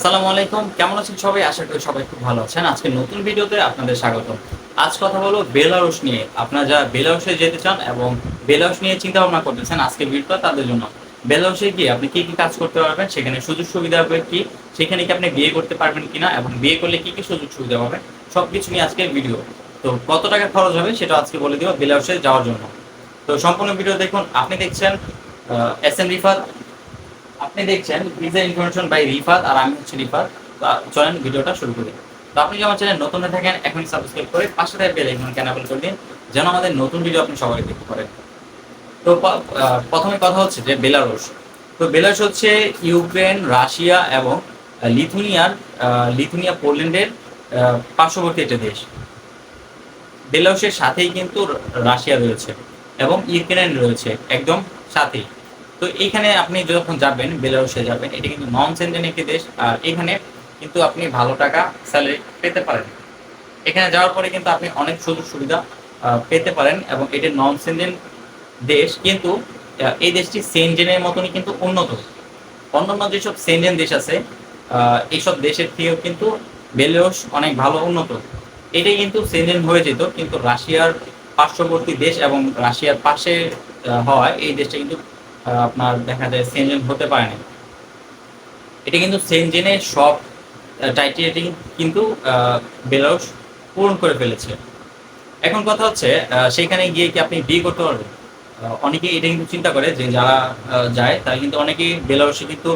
আসসালামু আলাইকুম। কেমন আছেন সবাই? আশা করি সবাই খুব ভালো আছেন। আজকে নতুন ভিডিওতে আপনাদের স্বাগত আজ কথা হলো বেলারুশ নিয়ে। আপনারা যারা বেলারুশে যেতে চান এবং বেলারুশ নিয়ে চিন্তা ভাবনা করতেছেন আজকে ভিডিওটা তাদের জন্য। বেলারুশে গিয়ে আপনি কি কি কাজ করতে পারবেন? সেখানে সুযোগ সুবিধা হবে কি? সেখানে কি আপনি বিয়ে করতে পারবেন কিনা? এবং বিয়ে করলে কি কি সুযোগ সুবিধা পাবেন সব কিছু নিয়ে আজকের ভিডিও। তো কত টাকা খরচ হবে সেটা আজকে বলে দিব বেলারুশে যাওয়ার জন্য। তো সম্পূর্ণ ভিডিও দেখুন। আপনি দেখছেন এস এম রিফাত। আপনি দেখছেন ভিজা ইনফরমেশন বাই রিফাত আর আমি হচ্ছে রিফাত চলেন ভিডিওটা শুরু করি। তো আপনি আমার চ্যানেল নতুন হয়ে থাকেন, এখনই সাবস্ক্রাইব করে পাশে থাকা বেল আইকন ক্যানাবল করে দিন, যেন আমাদের নতুন ভিডিও আপনি সবাই দেখতে পারেন। তো প্রথমে কথা হচ্ছে যে বেলারুশ তো বেলারুশ হচ্ছে ইউক্রেন রাশিয়া এবং লিথুনিয়ার লিথুনিয়া পোল্যান্ডের পার্শ্ববর্তী একটা দেশ। বেলারুশের সাথেই কিন্তু রাশিয়া রয়েছে এবং ইউক্রেন রয়েছে, একদম সাথেই। তো এখানে আপনি যখন যাবেন, বেলারুশে যাবেন, এটা কিন্তু নন সেন্টেন একটি দেশ, আর এখানে কিন্তু আপনি ভালো টাকা স্যালারি পেতে পারেন। এখানে যাওয়ার পরে কিন্তু আপনি অনেক সুযোগ সুবিধা পেতে পারেন এবং এটি নন সেন্টেন দেশ, কিন্তু এই দেশটি সেনজেনের মতনই কিন্তু উন্নত। অন্যান্য যেসব সেনজেন দেশ আছে এইসব দেশের থেকেও কিন্তু বেলারুশ অনেক ভালো উন্নত। এটাই কিন্তু সেনজেন হয়ে যেত, কিন্তু রাশিয়ার পার্শ্ববর্তী দেশ এবং রাশিয়ার পাশে হওয়ায় এই দেশটা কিন্তু আপনার দেখা যায় সেনজেন হতে পারে না এটা কিন্তু সেনজেনের সব টাইটেরিয়া কিন্তু বেলারুশ পূরণ করে ফেলেছে। এখন কথা হচ্ছে সেখানে গিয়ে কি আপনি বিয়ে করতে পারবেন? অনেকেই এটা কিন্তু চিন্তা করে যে যারা যায়, তারা কিন্তু অনেকেই বেলারুশে কিন্তু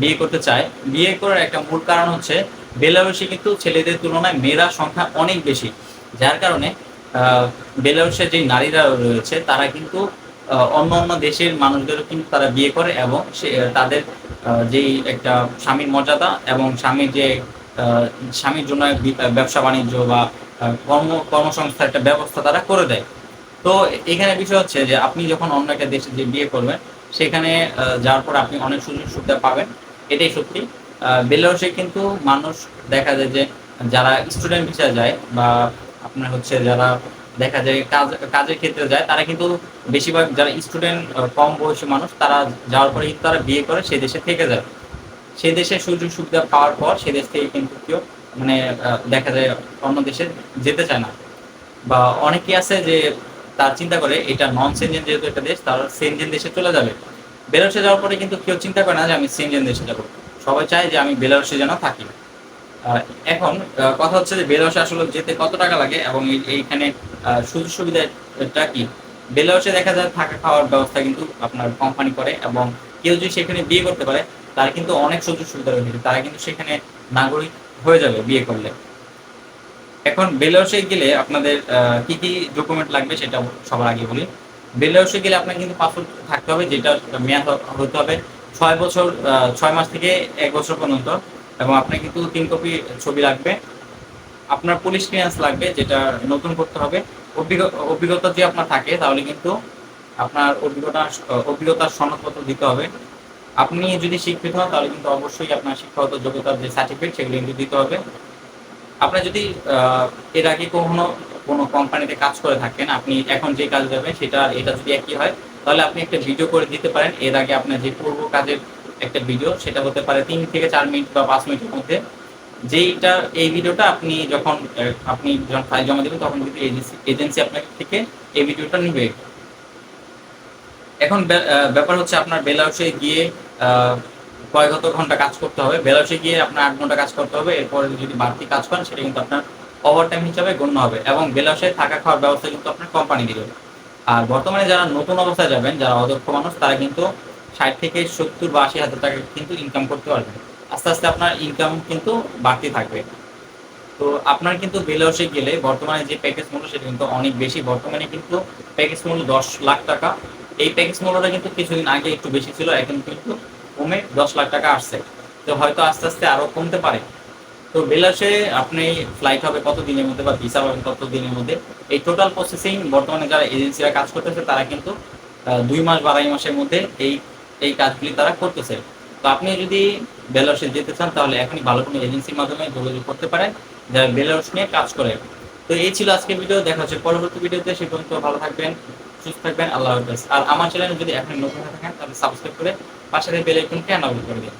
বিয়ে করতে চায়। বিয়ে করার একটা মূল কারণ হচ্ছে বেলারুশে কিন্তু ছেলেদের তুলনায় মেয়েরা সংখ্যা অনেক বেশি। যার কারণে বেলারুশের যে নারীরা রয়েছে, তারা কিন্তু অন্য অন্য দেশের মানুষদেরও কিন্তু তারা বিয়ে করে এবং সে তাদের যেই একটা স্বামীর মর্যাদা এবং স্বামীর যে স্বামীর জন্য ব্যবসা বাণিজ্য বা কর্ম কর্মসংস্থার একটা ব্যবস্থা তারা করে দেয়। তো এখানে বিষয় হচ্ছে যে আপনি যখন অন্য একটা দেশে যে বিয়ে করবেন সেখানে যাওয়ার পর আপনি অনেক সুযোগ সুবিধা পাবেন। এটাই সত্যি। আহ, বেলারুশে কিন্তু মানুষ দেখা যায় যে যারা স্টুডেন্ট ভিসা যায় বা আপনার হচ্ছে যারা দেখা যায় কাজ, কাজের ক্ষেত্রে যায়, তারা কিন্তু বেশিরভাগ যারা স্টুডেন্ট কম বয়সী মানুষ, তারা যাওয়ার পরে কিন্তু তারা বিয়ে করে সেই দেশে থেকে যায়। সেই দেশে সুযোগ সুবিধা পাওয়ার পর, সে দেশ থেকে কিন্তু কেউ মানে দেখা যায় অন্য দেশে যেতে চায় না। বা অনেকে আছে যে তার চিন্তা করে, এটা নন সেনজেন যেহেতু একটা দেশ, তার সেনজেন দেশে চলে যাবে। বেলারুসে যাওয়ার পরে কিন্তু কেউ চিন্তা করে না যে আমি সেনজেন দেশে যাব। সবাই চায় যে আমি বেলারুসে যেন থাকি। এখন কথা হচ্ছে যে বেলারুসে আসলে যেতে কত টাকা লাগে এবং এইখানে সুযোগ সুবিধাটা কি? বেলারুসে দেখা যায় থাকা খাওয়ার ব্যবস্থা কিন্তু আপনার কোম্পানি করে এবং কেউ যদি সেখানে বিয়ে করতে পারে, তার কিন্তু অনেক সুযোগ সুবিধা রয়েছে তারা কিন্তু সেখানে নাগরিক হয়ে যাবে বিয়ে করলে। এখন বেলারুসে গেলে আপনাদের কি কি ডকুমেন্ট লাগবে সেটা সবার আগে বলি। বেলারুসে গেলে আপনার কিন্তু পাসপোর্ট থাকতে হবে, যেটা মেয়াদ হতে হবে ছয় বছর ছয় মাস থেকে এক বছর পর্যন্ত। এবং আপনার কিন্তু তিন কপি ছবি লাগবে। আপনার পুলিশ ক্লিয়ারেন্স লাগবে, যেটা নতুন করতে হবে। অভিজ্ঞ- অভিজ্ঞতা যদি আপনার থাকে, তাহলে কিন্তু আপনার অভিজ্ঞতা, অভিজ্ঞতার সনদপত্র দিতে হবে। আপনি যদি শিক্ষিত হন, তাহলে কিন্তু অবশ্যই আপনার শিক্ষাগত যোগ্যতার যে সার্টিফিকেট সেগুলো কিন্তু দিতে হবে। আপনার যদি এর আগে কখনো কোনো কোম্পানিতে কাজ করে থাকেন, আপনি এখন যে কাজ যাবেন, সেটা, এটা যদি একই হয়, তাহলে আপনি একটা ভিডিও করে দিতে পারেন। এর আগে আপনার যে পূর্ব কাজের একটা ভিডিও সেটা হতে পারে তিন থেকে চার মিনিট বা পাঁচ মিনিটের মধ্যে। যেইটা এই ভিডিওটা আপনি যখন আপনি যখন ফাইল জমা দেবেন তখন কিন্তু এজেন্সি আপনার থেকে এই ভিডিওটা নিবে। এখন ব্যাপার হচ্ছে আপনার বেলারুসে গিয়ে আহ, কয় কত ঘণ্টা কাজ করতে হবে। বেলাউসে গিয়ে আপনার আট ঘণ্টা কাজ করতে হবে। এরপরে যদি বাড়তি কাজ করেন সেটা কিন্তু আপনার ওভার টাইম হিসাবে গণ্য হবে এবং বেলাউসে থাকা খাওয়ার ব্যবস্থা কিন্তু আপনার কোম্পানি দিবে। আর বর্তমানে যারা নতুন অবস্থায় যাবেন যারা অদক্ষ মানুষ তারা কিন্তু ষাট থেকে সত্তর বা আশি হাজার টাকা কিন্তু ইনকাম করতে পারবেন। আস্তে আস্তে আপনার ইনকাম কিন্তু বাড়তে থাকবে। তো আপনার কিন্তু বেলারুসে গেলে বর্তমানে যে প্যাকেজ মূল্য সেটা কিন্তু অনেক বেশি। বর্তমানে কিন্তু প্যাকেজ মূল্য দশ লাখ টাকা। এই প্যাকেজ মূল্যটা কিন্তু কিছুদিন আগে একটু বেশি ছিল, এখন কিন্তু কমে দশ লাখ টাকা আসছে। তো হয়তো আস্তে আস্তে আরও কমতে পারে। তো বেলাসে আপনি ফ্লাইট হবে কত দিনের মধ্যে বা ভিসা পাবেন কত দিনের মধ্যে, এই টোটাল প্রসেসিং বর্তমানে যারা এজেন্সিরা কাজ করতেছে, তারা কিন্তু দুই মাস বা আড়াই মাসের মধ্যে এই এই কাজগুলি তারা করতেছে। তো আপনি যদি বেলারসে যেতে চান, তাহলে এখনই ভালো কোনো এজেন্সির মাধ্যমে যোগাযোগ করতে পারেন, যারা বেলারস নিয়ে কাজ করে। তো এই ছিল আজকের ভিডিও, দেখা হচ্ছে পরবর্তী ভিডিওতে। সে পর্যন্ত ভালো থাকবেন, সুস্থ থাকবেন, আল্লাহ হাফেজ। আর আমার চ্যানেল যদি এখন নতুন থাকেন, তাহলে সাবস্ক্রাইব করে পাশে বেল আইকনকে অ্যানাউন্স করে দিন।